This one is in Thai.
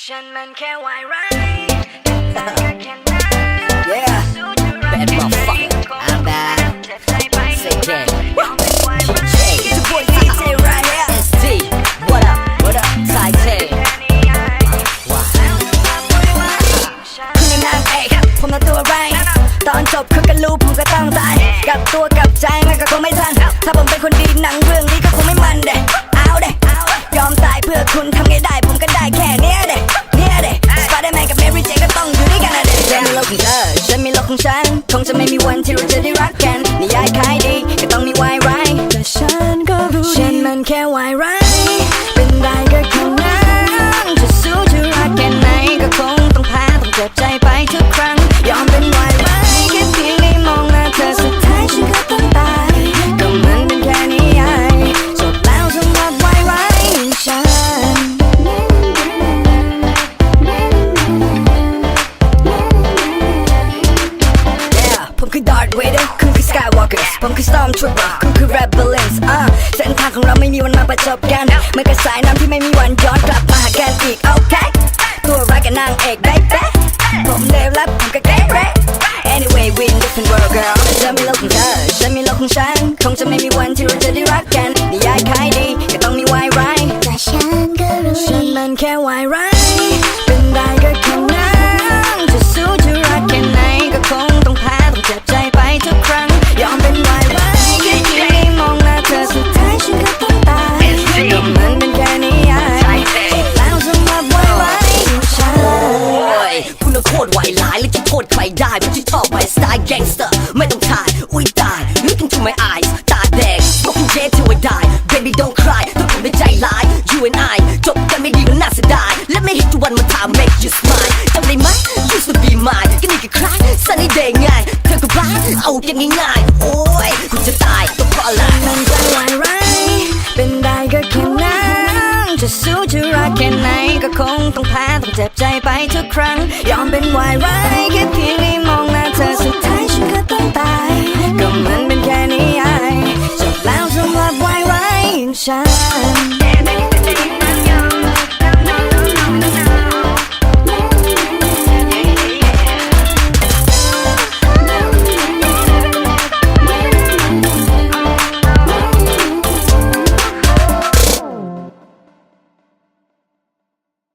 ฉันมันแค่วายร้ายแต่ก็แค่นั้น Yeah Bad motherfucker I'm bad Say ยอนายร้าย Hey, it's your boy TJ right here. ST, what up, what up, Titan. คุณนางเอกผมน่ะตัวไรายตอนจบคือกันรู้ผมก็ต้องตายกับตัวกับใจมันก็คงไม่ทัน ถ้าผมเป็นคนดีหนังเรื่องนี้ก็คงไม่มันเด้เอาเด้ยอมตายเพื่อคุณทำ งจะไม่มีวันที่เราจะได้รักกันนิยายขายดีก็ต้องมีวายร้ายแต่ฉันก็รู้ฉันมันแค่วายร้าย จบกันเมือกระสายน้ำที่ไม่มีวันย้อนกลับมาหากันอีกโอเคตัวรักกับนางเอกได้แป๊ผมเลวและผมก็เก๊ะ Anyway we in different world girl เธอมีโลกของเธอฉันมีโลกของฉันคงจะไม่ จะโทษใครได้ไม่ใช่ชอบไปสไตล์แก๊งสเตอร์ไม่ต้องถ่าย อุ้ยตาย look into my eyes ตาแดงบอกคุณเจ till I die baby don't cry ต้องทำด้วยใจร้าย you and I จบกันไม่ดีมันน่าเสียดาย let me hit you one more time make you smile จำได้ไหม used to be mine ก็นี่ก็คล้าย sunny day ไงเธอก็บ้าเอากันง่ายๆโอ้ยคุณจะตายก็เพราะอะไรมันจะวายร้ายเป็นได้ก็แค่นั้นจะสู้จะ เจ็บใจไปทุกครั้ง ยอมเป็นวายร้ายแค่เพียงได้มองหน้าเธอสุดท้ายฉันก็ต้องตาย ก็เหมือนเป็นแค่นิยายจบแล้วสำหรับวายร้ายอย่างฉัน